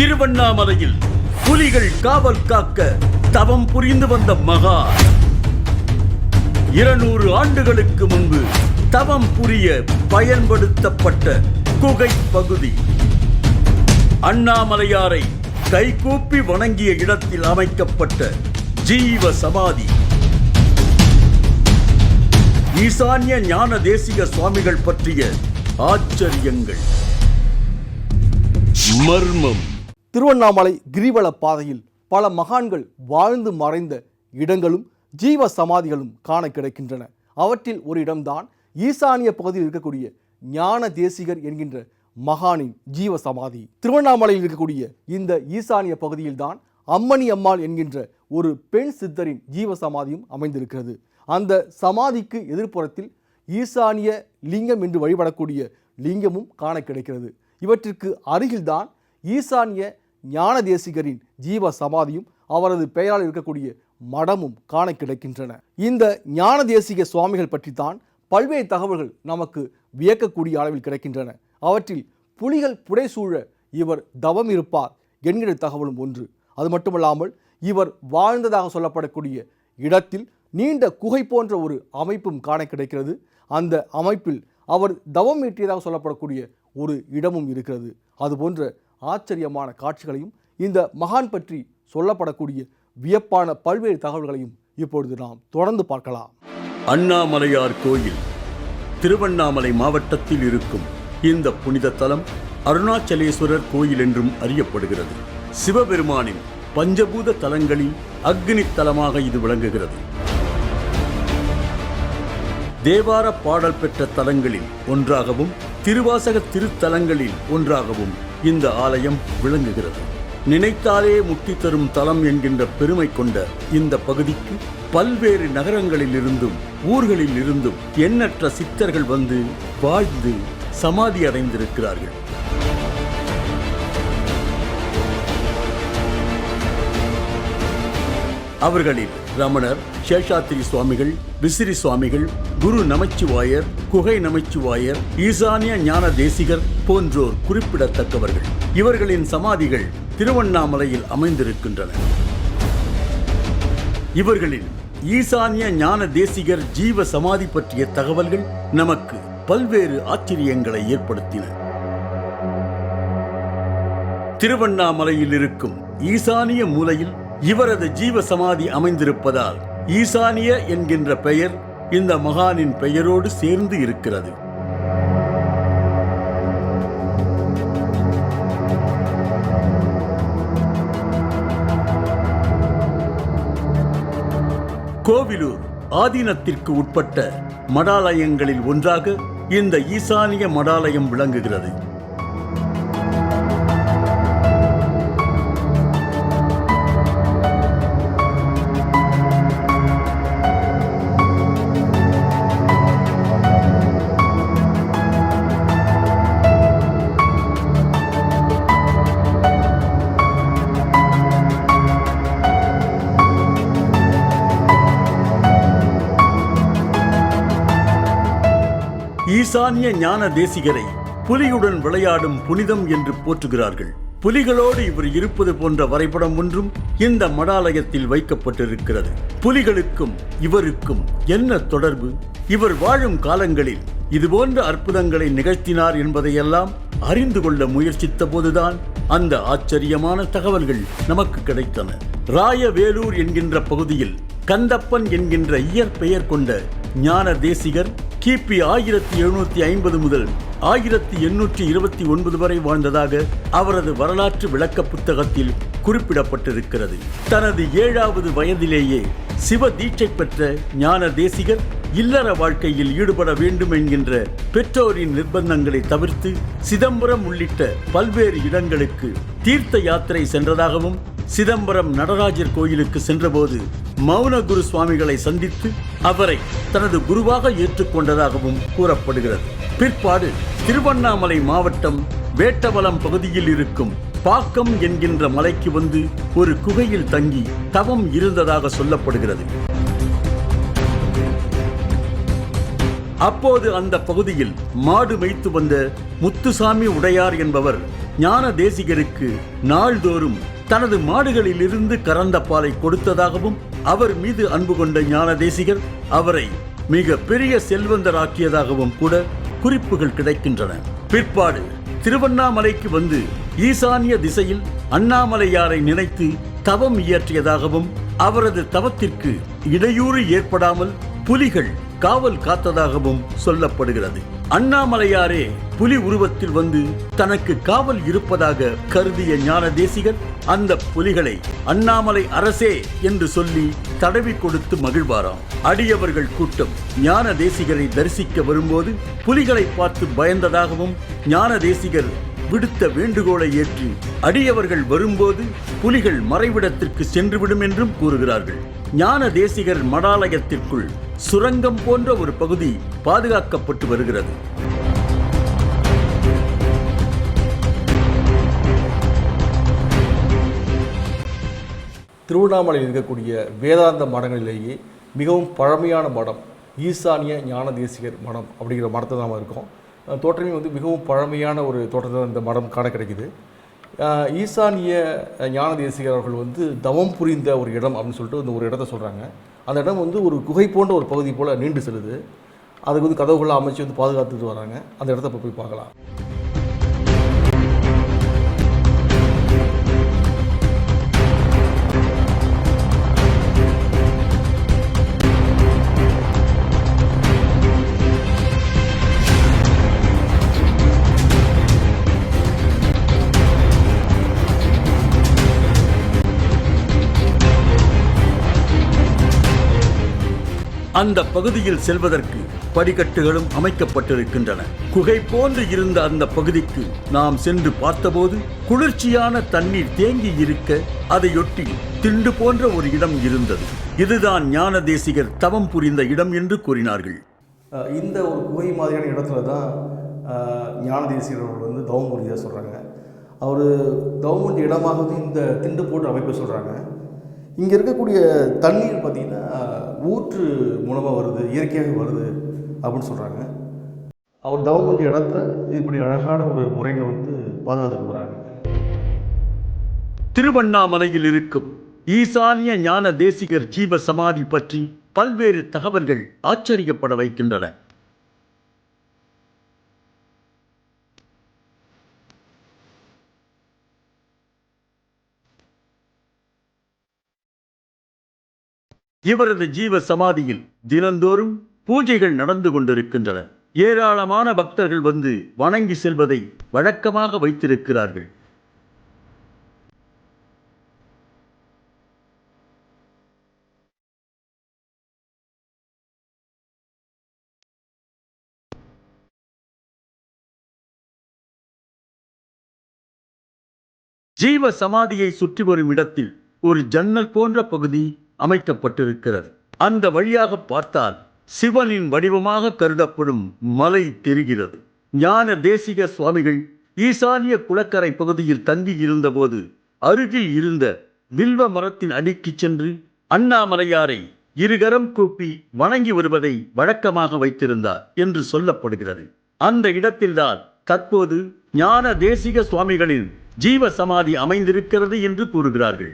திருவண்ணாமலையில் புலிகள் காவல் காக்க தவம் புரிந்து வந்த மகா. இருநூறு ஆண்டுகளுக்கு முன்பு தவம் புரிய பயன்படுத்தப்பட்ட குகை பகுதி. அண்ணாமலையாரை கைகூப்பி வணங்கிய இடத்தில் அமைக்கப்பட்ட ஜீவ சமாதி. ஈசான்ய ஞான தேசிக சுவாமிகள் பற்றிய ஆச்சரியங்கள். மர்மம். திருவண்ணாமலை கிரிவல பாதையில் பல மகான்கள் வாழ்ந்து மறைந்த இடங்களும் ஜீவ சமாதிகளும் காண கிடைக்கின்றன. அவற்றில் ஒரு இடம்தான் ஈசானிய பகுதியில் இருக்கக்கூடிய ஞான தேசிகர் என்கின்ற மகானின் ஜீவ சமாதி. திருவண்ணாமலையில் இருக்கக்கூடிய இந்த ஈசானிய பகுதியில்தான் அம்மணி அம்மாள் என்கின்ற ஒரு பெண் சித்தரின் ஜீவ சமாதியும் அமைந்திருக்கிறது. அந்த சமாதிக்கு எதிர்ப்புறத்தில் ஈசானிய லிங்கம் என்று வழிபடக்கூடிய லிங்கமும் காண கிடைக்கிறது. இவற்றிற்கு அருகில்தான் ஈசானிய ஞான தேசிகரின் ஜீவ சமாதியும் அவரது பெயரால் இருக்கக்கூடிய மடமும் காண கிடைக்கின்றன இந்த ஞான தேசிக சுவாமிகள் பற்றித்தான் பல்வேறு தகவல்கள் நமக்கு வியக்கக்கூடிய அளவில் கிடைக்கின்றன. அவற்றில் புலிகள் புடைசூழ இவர் தவம் இருப்பார் என்கிற தகவலும் ஒன்று. அது மட்டுமல்லாமல் இவர் வாழ்ந்ததாக சொல்லப்படக்கூடிய இடத்தில் நீண்ட குகை போன்ற ஒரு அமைப்பும் காண கிடைக்கிறது அந்த அமைப்பில் அவர் தவம் ஈட்டியதாக சொல்லப்படக்கூடிய ஒரு இடமும் இருக்கிறது. அதுபோன்ற ஆச்சரியமான காட்சிகளையும் இந்த மகான் பற்றி சொல்லப்படக்கூடிய வியப்பான பல்வேறு தகவல்களையும் இப்பொழுது நாம் தொடர்ந்து பார்க்கலாம். அண்ணாமலையார் கோயில் திருவண்ணாமலை மாவட்டத்தில் இருக்கும் இந்த புனித தலம் அருணாச்சலேஸ்வரர் கோயில் என்றும் அறியப்படுகிறது. சிவபெருமானின் பஞ்சபூத தலங்களில் அக்னி தலமாக இது விளங்குகிறது. தேவார பாடல் பெற்ற தலங்களில் ஒன்றாகவும் திருவாசக திருத்தலங்களில் ஒன்றாகவும் இந்த ஆலயம் விளங்குகிறது. நினைத்தாலே முக்தி தரும் தலம் என்கின்ற பெருமை கொண்ட இந்த பகுதிக்கு பல்வேறு நகரங்களில் இருந்தும் ஊர்களில் இருந்தும் எண்ணற்ற சித்தர்கள் வந்து வாழ்ந்து சமாதி அடைந்திருக்கிறார்கள். அவர்களில் ரமணர் சேஷாத்திரி சுவாமிகள் விசிறி சுவாமிகள் குரு நமச்சிவாயர் குகை நமச்சிவாயர் ஈசானிய ஞான தேசிகர் போன்றோர் குறிப்பிடத்தக்கவர்கள். இவர்களின் சமாதிகள் திருவண்ணாமலையில் அமைந்திருக்கின்றன. இவர்களின் ஈசானிய ஞான தேசிகர் ஜீவ சமாதி பற்றிய தகவல்கள் நமக்கு பல்வேறு ஆச்சரியங்களை ஏற்படுத்தின. திருவண்ணாமலையில் இருக்கும் ஈசானிய மூலையில் இவரது ஜீவ சமாதி அமைந்திருப்பதால் ஈசானிய என்கின்ற பெயர் இந்த மகானின் பெயரோடு சேர்ந்து இருக்கிறது. கோவிலூர் ஆதீனத்திற்கு உட்பட்ட மடாலயங்களில் ஒன்றாக இந்த ஈசானிய மடாலயம் விளங்குகிறது. ஈசானிய ஞான தேசிகரை புலியுடன் விளையாடும் புனிதம் என்று போற்றுகிறார்கள். புலிகளோடு இவர் இருப்பது போன்ற வரைபடம் ஒன்றும் இந்த மடாலயத்தில் வைக்கப்பட்டிருக்கிறது. புலிகளுக்கும் இவருக்கும் என்ன தொடர்பு? இவர் வாழும் காலங்களில் இதுபோன்ற அற்புதங்களை நிகழ்த்தினார் என்பதையெல்லாம் அறிந்து கொள்ள முயற்சித்த போதுதான் அந்த ஆச்சரியமான தகவல்கள் நமக்கு கிடைத்தன. ராயவேலூர் என்கின்ற பகுதியில் கந்தப்பன் என்கின்ற இயற்பெயர் கொண்ட ஞான தேசிகர் கிபி ஆயிரத்தி எழுநூத்தி ஐம்பது முதல் ஆயிரத்தி எண்ணூற்றி இருபத்தி ஒன்பது வரை வாழ்ந்ததாக அவரது வரலாற்று விளக்க புத்தகத்தில் குறிப்பிடப்பட்டிருக்கிறது. தனது ஏழாவது வயதிலேயே சிவ தீட்சை பெற்ற ஞான தேசிகர் இல்லற வாழ்க்கையில் ஈடுபட வேண்டும் என்கின்ற பெற்றோரின் நிர்பந்தங்களை தவிர்த்து சிதம்பரம் உள்ளிட்ட பல்வேறு இடங்களுக்கு தீர்த்த யாத்திரை சென்றதாகவும் சிதம்பரம் நடராஜர் கோயிலுக்கு சென்றபோது மௌன குரு சுவாமிகளை சந்தித்து அவரை தனது குருவாக ஏற்றுக்கொண்டதாகவும் கூறப்படுகிறது. பிற்பாடு திருவண்ணாமலை மாவட்டம் வேட்டவலம் பகுதியில் இருக்கும் பாக்கம் என்கின்ற மலைக்கு வந்து ஒரு குகையில் தங்கி தவம் இருந்ததாக சொல்லப்படுகிறது. அப்போது அந்த பகுதியில் மாடு வைத்து வந்த முத்துசாமி உடையார் என்பவர் ஞான தேசிகருக்கு நாள்தோறும் தனது மாடுகளிலிருந்து கறந்த பாலை கொடுத்ததாகவும் அவர் மீது அன்பு கொண்ட ஞான தேசிகர் அவரை மிக பெரிய செல்வந்தராக்கியதாகவும் கூட குறிப்புகள் கிடைக்கின்றன. பிற்பாடு திருவண்ணாமலைக்கு வந்து ஈசானிய திசையில் அண்ணாமலையாரை நினைத்து தவம் இயற்றியதாகவும் அவரது தவத்திற்கு இடையூறு ஏற்படாமல் புலிகள் காவல் காத்ததாகவும் சொல்லப்படுகிறது. அண்ணாமலையாரே புலி உருவத்தில் வந்து தனக்கு காவல் இருப்பதாக கருதிய ஞான தேசிகர் அந்த புலிகளை அண்ணாமலை அரசே என்று சொல்லி தடவி கொடுத்து மகிழ்வாராம். அடியவர்கள் கூட்டம் ஞான தேசிகரை தரிசிக்க வரும்போது புலிகளை பார்த்து பயந்ததாகவும் ஞான தேசிகர் விடுத்த வேண்டுகோளை ஏற்று அடியவர்கள் வரும்போது புலிகள் மறைவிடத்திற்கு சென்றுவிடும் என்றும் கூறுகிறார்கள். ஞான தேசிகர் மடாலயத்திற்குள் சுரங்கம் போன்ற ஒரு பகுதி பாதுகாக்கப்பட்டு வருகிறது. திருவண்ணாமலையில் இருக்கக்கூடிய வேதாந்த மடங்களிலேயே மிகவும் பழமையான மடம் ஈசானிய ஞான தேசிகர் மடம் அப்படிங்கிற மடத்தை நாம் இருக்கோம். தோற்றமே வந்து மிகவும் பழமையான ஒரு தோற்றத்தை இந்த மடம் காண கிடைக்குது. ஈசானிய ஞான தேசிகர் அவர்கள் வந்து தவம் புரிந்த ஒரு இடம் அப்படின்னு சொல்லிட்டு இந்த ஒரு இடத்த சொல்கிறாங்க அந்த இடம் வந்து ஒரு குகை போன்ற ஒரு பகுதி போல் நீண்டு செல்லுது. அதுக்கு வந்து கதவுகளை அமைச்சு வந்து பாதுகாத்துட்டு வராங்க. அந்த இடத்த போய் பார்க்கலாம். அந்த பகுதியில் செல்வதற்கு படிக்கட்டுகளும் அமைக்கப்பட்டிருக்கின்றன. குகை போன்று இருந்த அந்த பகுதிக்கு நாம் சென்று பார்த்தபோது குளிர்ச்சியான தண்ணீர் தேங்கி இருக்க அதையொட்டி திண்டு போன்ற ஒரு இடம் இருந்தது. இதுதான் ஞான தேசிகர் தவம் புரிந்த இடம் என்று கூறினார்கள். இந்த ஒரு குகை மாதிரியான இடத்துல தான் ஞான தேசிகர் அவர்கள் வந்து தவம் புரிஞ்சதாக சொல்கிறாங்க அவர் தவம் புரிஞ்ச இந்த திண்டு போன்ற அமைப்பை சொல்கிறாங்க இங்கே இருக்கக்கூடிய தண்ணீர் பார்த்திங்கன்னா ஊற்று மூலமாக வருது இயற்கையாக வருது அப்படின்னு சொல்கிறாங்க அவர் தவம் கொஞ்சம் இடத்த இப்படி அழகான ஒரு முறையில் வந்து பாதுகாத்துக்கிறாங்க போகிறாங்க திருவண்ணாமலையில் இருக்கும் ஈசானிய ஞான தேசிகர் ஜீவ சமாதி பற்றி பல்வேறு தகவல்கள் ஆச்சரியப்பட வைக்கின்றன. இவரது ஜீவ சமாதியில் தினந்தோறும் பூஜைகள் நடந்து கொண்டிருக்கின்றன. ஏராளமான பக்தர்கள் வந்து வணங்கி செல்வதை வழக்கமாக வைத்திருக்கிறார்கள். ஜீவ சமாதியை சுற்றி வரும் இடத்தில் ஒரு ஜன்னல் போன்ற பகுதி அமைக்கப்பட்டிருக்கிறது. அந்த வழியாக பார்த்தால் சிவனின் வடிவமாக கருதப்படும் மலை தெரிகிறது. ஞான தேசிக சுவாமிகள் ஈசானிய குளக்கரை பகுதியில் தங்கி இருந்தபோது அருகில் இருந்த வில்வ மரத்தின் அடிக்கு சென்று அண்ணாமலையாரை இருகரம் கூப்பி வணங்கி வருவதை வழக்கமாக வைத்திருந்தார் என்று சொல்லப்படுகிறது. அந்த இடத்தில்தான் தற்போது ஞான தேசிக சுவாமிகளின் ஜீவ சமாதி அமைந்திருக்கிறது என்று கூறுகிறார்கள்.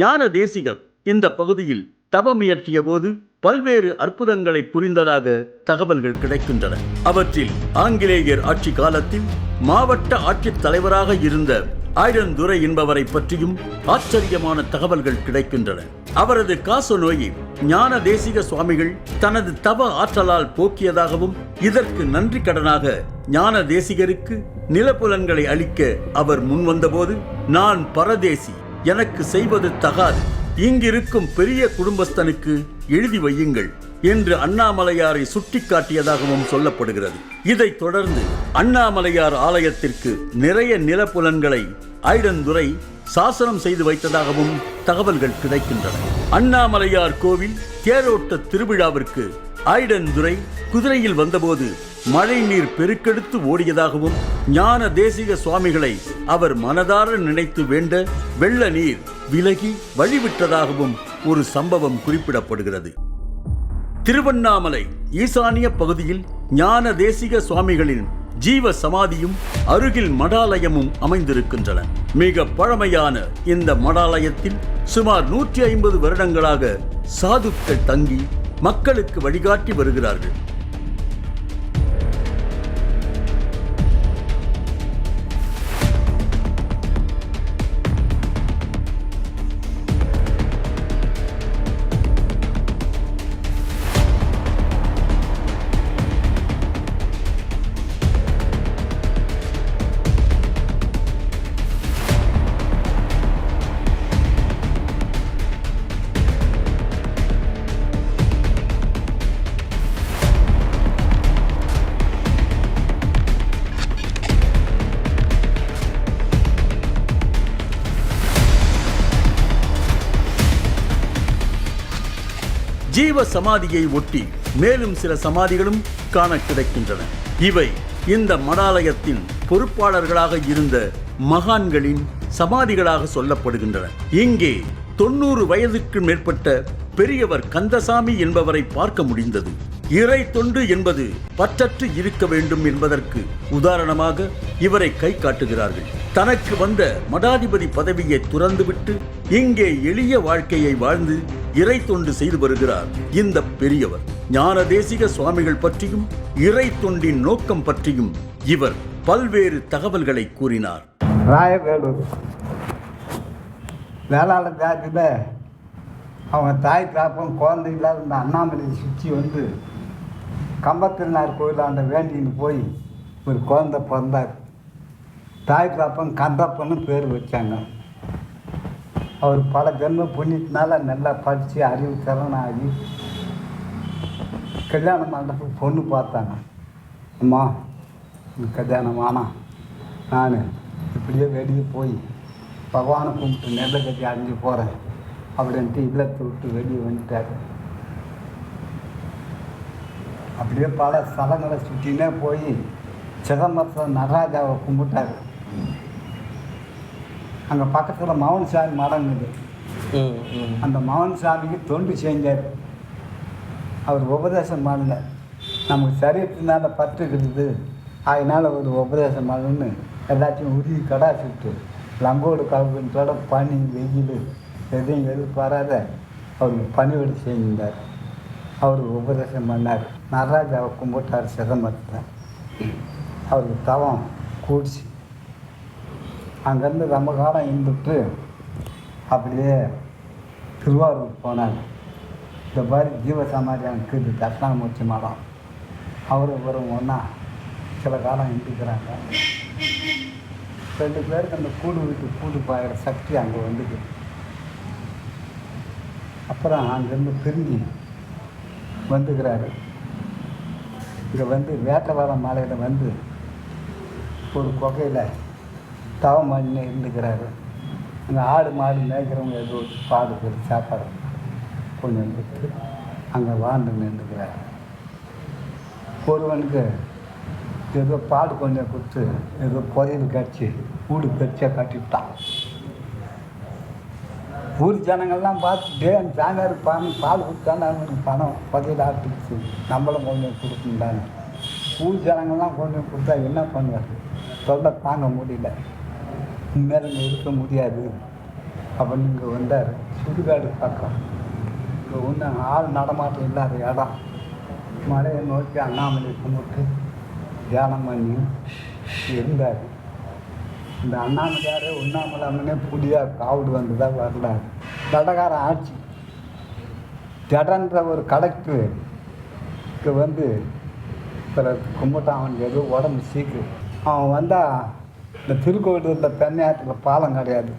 ஞான தேசிகர் இந்த பகுதியில் தவம் இயற்றிய போது பல்வேறு அற்புதங்களை புரிந்ததாக தகவல்கள் கிடைக்கின்றன. அவற்றில் ஆங்கிலேயர் ஆட்சி காலத்தில் மாவட்ட ஆட்சித் தலைவராக இருந்த ஆயிரந்துரை என்பவரை பற்றியும் ஆச்சரியமான தகவல்கள் கிடைக்கின்றன. அவரது காச நோயை ஞான தேசிக சுவாமிகள் தனது தவ ஆற்றலால் போக்கியதாகவும் இதற்கு நன்றி கடனாக ஞான தேசிகருக்கு நிலப்புலன்களை அளிக்க அவர் முன்வந்தபோது நான் பரதேசி எனக்கு செய்வது தகாது. இங்கிருக்கும் பெரிய குடும்பஸ்தனுக்கு எழுதி வையுங்கள் என்று அண்ணாமலையாரை சுட்டிக்காட்டியதாகவும் சொல்லப்படுகிறது. இதைத் தொடர்ந்து அண்ணாமலையார் ஆலயத்திற்கு நிறைய நிலப்புலன்களை ஐடந்துரை சாசனம் செய்து வைத்ததாகவும் தகவல்கள் கிடைக்கின்றன. அண்ணாமலையார் கோவில் தேரோட்ட திருவிழாவிற்கு ஐடன்துரை குதிரையில் வந்தபோது மழை நீர் பெருக்கெடுத்து ஓடியதாகவும் ஞான தேசிக சுவாமிகளை அவர் மனதார நினைத்து வேண்ட வெள்ள நீர் விலகி வழிவிட்டதாகவும் ஒரு சம்பவம் குறிப்பிடப்படுகிறது. திருவண்ணாமலை ஈசானிய பகுதியில் ஞான தேசிக சுவாமிகளின் ஜீவ சமாதியும் அருகில் மடாலயமும் அமைந்திருக்கின்றன. மிக பழமையான இந்த மடாலயத்தில் சுமார் நூற்றி ஐம்பது வருடங்களாக சாதுக்கள் தங்கி மக்களுக்கு வழிகாட்டி வருகிறார்கள். சிவ சமாதியை ஒட்டி மேலும் சில சமாதிகளும் காண கிடைக்கின்றன. இவை இந்த மடாலயத்தின் பொறுப்பாளர்களாக இருந்த மகான்களின் சமாதிகளாக சொல்லப்படுகின்றன. இங்கே தொண்ணூறு வயதுக்கு மேற்பட்ட பெரியவர் கந்தசாமி என்பவரை பார்க்க முடிந்தது. இறை தொண்டு என்பது பற்றற்று இருக்க வேண்டும் என்பதற்கு உதாரணமாக இவரை கை காட்டுகிறார்கள். தனக்கு வந்த மடாதிபதி பதவியை துறந்துவிட்டு இங்கே எளிய வாழ்க்கையை வாழ்ந்து இறை தொண்டு செய்து வருகிறார். இந்த பெரியவர் ஞான தேசிக சுவாமிகள் பற்றியும் இறை தொண்டின் நோக்கம் பற்றியும் இவர் பல்வேறு தகவல்களை கூறினார். ராயவேலூர். வேளாளர் ஜாதியில் அவங்க தாய் தாப்பம் குழந்தை இல்லாத இந்த அண்ணாமலை சுற்றி வந்து கம்பத்திருநாள் கோயிலாண்ட வேண்டின்னு போய் ஒரு குழந்தை பிறந்தார். தாய் தாப்பன் கந்தப்பன்னு பேர் வச்சாங்க. அவர் பல ஜென்ம புண்ணியத்தினால நல்லா படித்து அறிவு திறனாகி கல்யாண மண்டபத்துக்கு பொண்ணு பார்த்தாங்க. அம்மா கல்யாணம் ஆனால் நான் இப்படியே வெளியே போய் பகவானை கும்பிட்டு நெல்லை கட்டி அடைஞ்சு போகிறேன் அப்படின்ட்டு இல்லத்தை விட்டு வெளியே வந்துட்டார். அப்படியே பல ஸ்தலங்களை சுற்றினே போய் சிதம்பரத்தில் நடராஜாவை கும்பிட்டாரு. அங்கே பக்கத்தில் மௌனசாமி மடம் இருக்குது அந்த மௌனசாமிக்கு தொண்டு செஞ்சார். அவர் உபதேசம் பண்ணல. நமக்கு சரீரத்தினால பற்று இருக்குது. அதனால் ஒரு உபதேசம் பண்ணணும்னு எல்லாத்தையும் உருவி கடாசிட்டு லங்கோடு கலப்புன்றோட பனி வெயில் எதையும் எதிர்பாராத அவருக்கு பணிவிட செஞ்சிருந்தார் அவர் உபதேசம் பண்ணார். நடராஜாவை கும்பிட்டார் சிதம்பரத்தில் அவருக்கு தவம் கூடிச்சு. அங்கேருந்து ரொம்ப காலம் இருந்துட்டு அப்படியே திருவாரூர் போனாங்க இந்த மாதிரி ஜீவ சமாதி அங்கே இருக்குது தட்சிணாமூர்த்தி மடம். அவரும் இவரும் ஒன்றா சில காலம் இருந்துக்கிறாங்க. ரெண்டு பேருக்கு அந்த கூடு விட்டு கூடு பாயிற சக்தி அங்கே வந்துது. அப்புறம் அங்கேருந்து பிரிஞ்சு வந்துக்கிறாரு. இங்கே வந்து வேட்டவாள மாலையில் வந்து ஒரு குகையில் தவம் பண்ணி இருந்துக்கிறாரு அந்த ஆடு மாடு மேய்க்கிறவங்க ஏதோ பாடு போய் சாப்பாடு கொண்டு வந்துட்டு அங்கே வாழ்ந்து நின்றுக்கிறார் ஒருவனுக்கு ஏதோ பாடு கொஞ்சம் கொடுத்து ஏதோ புதையல் கடிச்சு வீடு பெருசாக கட்டிவிட்டான் ஊர் ஜனங்கள்லாம் பார்த்துட்டு அந்த சாமியார் பால் பால் கொடுத்தான்னு அவனுக்கு பணம் புதையல் ஆட்டுச்சு. நம்மளும் கொஞ்சம் கொடுக்கணுண்டான்னு ஊர் ஜனங்கள்லாம் கொஞ்சம் கொடுத்தா என்ன பண்ணுவார் தொல்லை தாங்க முடியல. இனிமேல் இருக்க முடியாது. அப்படின்னு இங்கே வந்தார். சுடுகாடு பக்கம் இங்கே ஒன்றும் ஆள் நடமாட்டம் இல்லாத இடம். மலையை நோக்கி அண்ணாமலை கும்பிட்டு தியானம் பண்ணி இருந்தார். இந்த அண்ணாமலையார் உண்ணாமலாமனே புடியாக காவடு வந்ததா வரலாறு. தடகார ஆட்சி. ஜடன்ற ஒரு கலெக்டருக்கு வந்து பிற கும்பிட்டான். அவனுக்கு ஏதோ உடம்பு சீக்கு. அவன் வந்தால் இந்த திருக்கோவிலூரில் பெண்ணையாற்றில் பாலம் கிடையாது.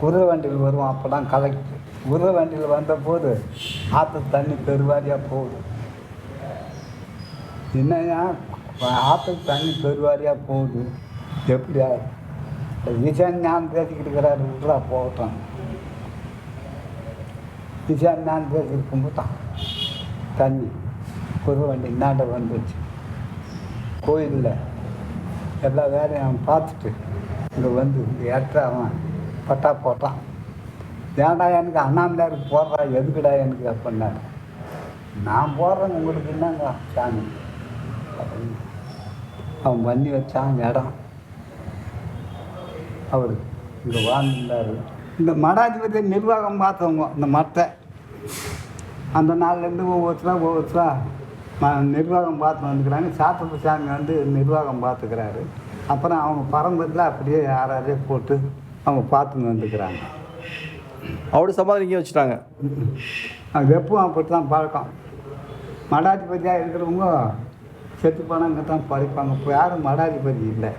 குதிரை வண்டியில் வருவோம் அப்போ தான் கலெக்டர் குதிரை வண்டியில் வந்தபோது ஆற்று தண்ணி பெருவாரியாக போகுது. என்னையா? ஆற்று தண்ணி பெருவாரியாக போகுது. எப்படியா? ஈசான் ஞான் பேசிக்கிட்டு இருக்கிறாரு விட்டுறா போகட்டும். ஈசான் ஞான் பேசிட்டு கும்பிட்டான் தண்ணி குதிரை வண்டி இந்தாண்ட வந்துச்சு கோயிலில் எல்லா வேலையும் அவன் பார்த்துட்டு இங்கே வந்து ஏற்ற அவன் பட்டா போட்டான். ஏன்டா எனக்கு அண்ணாமலையாருக்கு போடுறா? எதுக்குடா எனக்கு? அப்படின்னாரு. நான் போடுறேன் உங்களுக்கு என்னங்க? சாமி. அப்படின்னு அவன் பண்ணி வச்சான் இடம். அவர் இங்கே வாழ்ந்தார். இந்த மடாதிபதி நிர்வாகம் பார்த்தவங்க இந்த மட்டை. அந்த நாள்லேருந்து ஒவ்வொருத்தராக ஒவ்வொருத்தராக நிர்வாகம் பார்த்து வந்துக்கிறாங்க. சாத்தப்பு சாமி வந்து நிர்வாகம் பார்த்துக்கிறாரு. அப்புறம் அவங்க பரம்பரில் அப்படியே யாரையே போட்டு அவங்க பார்த்துன்னு வந்துக்கிறாங்க. அவருடைய சமாதி இங்கே வச்சுட்டாங்க. அது எப்பவும் அப்படி தான் பழக்கம். மடாதிபதியாக இருக்கிறவங்க செத்து போனாங்க தான் படிப்பாங்க இப்போ யாரும் மடாதிபதி இல்லை.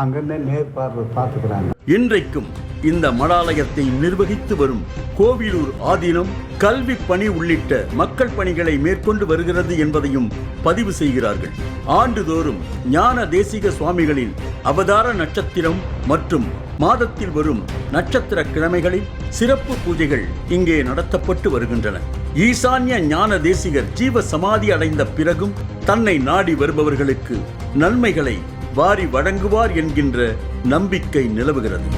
அங்கிருந்தே நேர்பார்வை பார்த்துக்கிறாங்க. இன்றைக்கும் இந்த மடாலயத்தை நிர்வகித்து வரும் கோவிலூர் ஆதீனம் கல்வி பணி உள்ளிட்ட மக்கள் பணிகளை மேற்கொண்டு வருகிறது என்பதையும் பதிவு செய்கிறார்கள். ஆண்டுதோறும் ஞான தேசிக சுவாமிகளின் அவதார நட்சத்திரம் மற்றும் மாதத்தில் வரும் நட்சத்திர கிழமைகளில் சிறப்பு பூஜைகள் இங்கே நடத்தப்பட்டு வருகின்றன. ஈசான்ய ஞான தேசிகர் ஜீவ சமாதி அடைந்த பிறகும் தன்னை நாடி வருபவர்களுக்கு நன்மைகளை வாரி வழங்குவார் என்கின்ற நம்பிக்கை நிலவுகிறது.